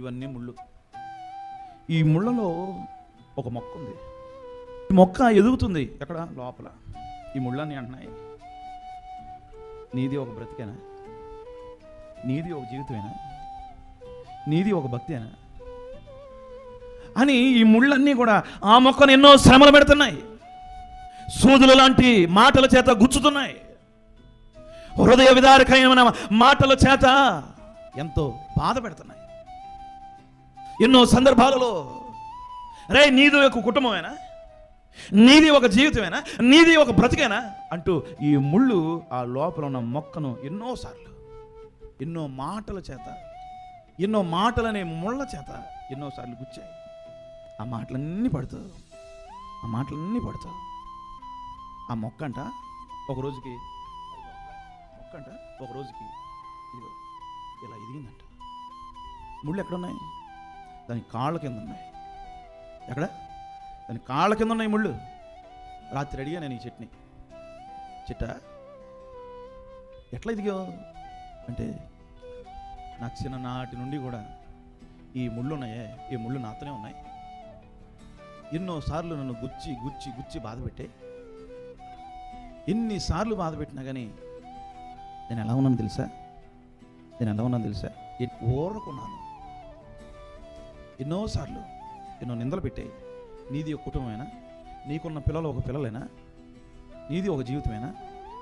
ఇవన్నీ ముళ్ళు. ఈ ముళ్ళలో ఒక మొక్క ఉంది. ఈ మొక్క ఎదుగుతుంది ఎక్కడ? లోపల. ఈ ముళ్ళని అంటున్నాయి. నీది ఒక బ్రతికేనా? నీది ఒక జీవితమేనా? నీది ఒక భక్తేనా? అని ఈ ముళ్ళన్నీ కూడా ఆ మొక్కను ఎన్నో శ్రమలు పెడుతున్నాయి. సూదులు లాంటి మాటల చేత గుచ్చుతున్నాయి. హృదయ విదారకమైన మాటల చేత ఎంతో బాధ పెడుతున్నాయి. ఎన్నో సందర్భాలలో రే నీది ఒక కుటుంబమేనా? నీది ఒక జీవితమేనా? నీది ఒక బ్రతికేనా? అంటూ ఈ ముళ్ళు ఆ లోపల ఉన్న మొక్కను ఎన్నోసార్లు ఎన్నో మాటల చేత ఎన్నో మాటలనే ముళ్ళ చేత ఎన్నోసార్లు గుచ్చాయి. ఆ మాటలన్నీ పడుతుంది ఆ మాటలన్నీ పడతావు ఆ మొక్క అంట ఒక రోజుకి మొక్క అంట ఒక రోజుకి ఇదిగో ఇలా ఎదిగిందంట ముళ్ళు ఎక్కడున్నాయి? దాని కాళ్ళ కింద ఉన్నాయి. ఎక్కడ? దాని కాళ్ళ కింద ఉన్నాయి ముళ్ళు. రాత్రి అడిగా నేను ఈ చట్నీ. చిట్ట ఎట్లా ఇదిగో? అంటే నా చిన్ననాటి నుండి కూడా ఈ ముళ్ళు ఉన్నాయే. ఈ ముళ్ళు నాతోనే ఉన్నాయి. ఎన్నోసార్లు నన్ను గుచ్చి గుచ్చి గుచ్చి బాధ ఎన్నిసార్లు బాధ పెట్టినా కానీ నేను ఎలా ఉన్నాను తెలుసా? నేను ఎలా ఉన్నాను తెలుసా? ఎ- ఎన్నోసార్లు ఎన్నో నిందలు పెట్టాయి. నీది ఒక కుటుంబమేనా? నీకున్న పిల్లలు ఒక పిల్లలేనా? నీది ఒక జీవితమేనా?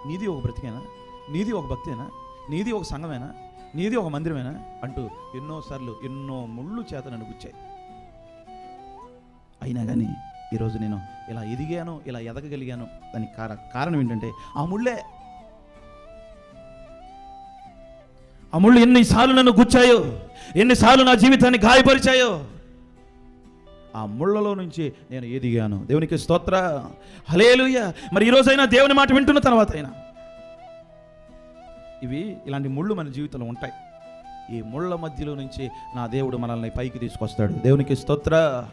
నీది ఒక బ్రతికైనా? నీది ఒక భక్తేనా? నీది ఒక సంఘమేనా? నీది ఒక మందిరమేనా? అంటూ ఎన్నోసార్లు ఎన్నో ముళ్ళు చేత నన్ను గుచ్చాయి అయినా కానీ ఈరోజు నేను ఇలా ఎదిగాను ఇలా ఎదగగలిగాను దానికి కార కారణం ఏంటంటే ఆ ముళ్ళే. ఆ ముళ్ళు ఎన్నిసార్లు నన్ను గుచ్చాయో? ఎన్నిసార్లు నా జీవితాన్ని గాయపరిచాయో? ఆ ముళ్ళలో నుంచి నేను ఎదిగాను. దేవునికి స్తోత్ర. హలేలుయ్య మరి ఈరోజైనా దేవుని మాట వింటున్న తర్వాత అయినా ఇవి ఇలాంటి ముళ్ళు మన జీవితంలో ఉంటాయి. ఈ ముళ్ళ మధ్యలో నుంచి నా దేవుడు మనల్ని పైకి తీసుకొస్తాడు. దేవునికి స్తోత్ర.